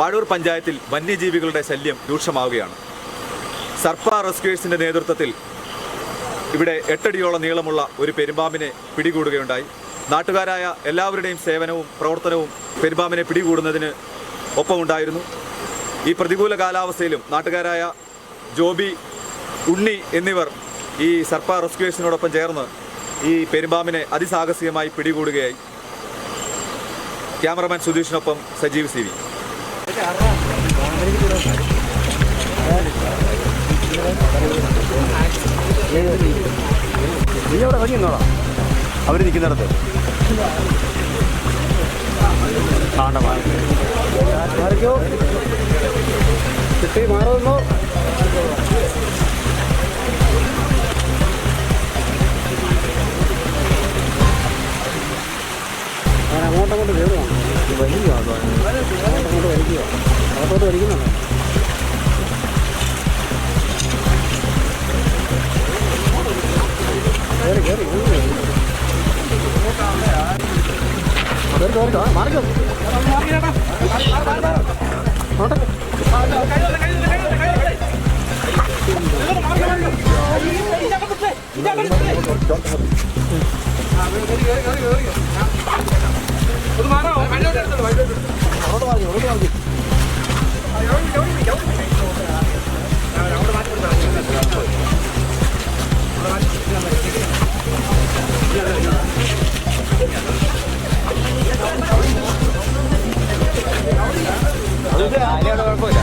വാഴൂർ പഞ്ചായത്തിൽ വന്യജീവികളുടെ ശല്യം രൂക്ഷമാവുകയാണ്. സർപ്പ റെസ്ക്യൂഴ്സിന്റെ നേതൃത്വത്തിൽ ഇവിടെ എട്ടടിയോളം നീളമുള്ള ഒരു പെരുമ്പാമ്പിനെ പിടികൂടുകയുണ്ടായി. നാട്ടുകാരായ എല്ലാവരുടെയും സേവനവും പ്രവർത്തനവും പെരുമ്പാമ്പിനെ പിടികൂടുന്നതിന് ഒപ്പമുണ്ടായിരുന്നു. ഈ പ്രതികൂല കാലാവസ്ഥയിലും നാട്ടുകാരായ ജോബി ഉണ്ണി എന്നിവർ ഈ സർപ്പ റെസ്ക്യൂസിനോടൊപ്പം ചേർന്ന് ഈ പെരുമ്പാമ്പിനെ അതിസാഹസികമായി പിടികൂടുകയായി. ക്യാമറമാൻ സുധീഷിനൊപ്പം സജീവ് സി നീ അവിടെ ഇറങ്ങി നിന്നോളാം അവർ നിൽക്കുന്നിടത്ത് ആണ്ട കിട്ടി മാറുന്നു ഞാൻ അങ്ങോട്ടങ്ങോട്ട് കയറുവാണ് വലിയ അങ്ങോട്ടങ്ങോട്ട് വലിക്കുക അകത്തോട്ട് വലിക്കുന്നുണ്ടോ? കയറി കയറി കയറി കയറി കയറി മാറിക്കോ കുഴപ്പമില്ല.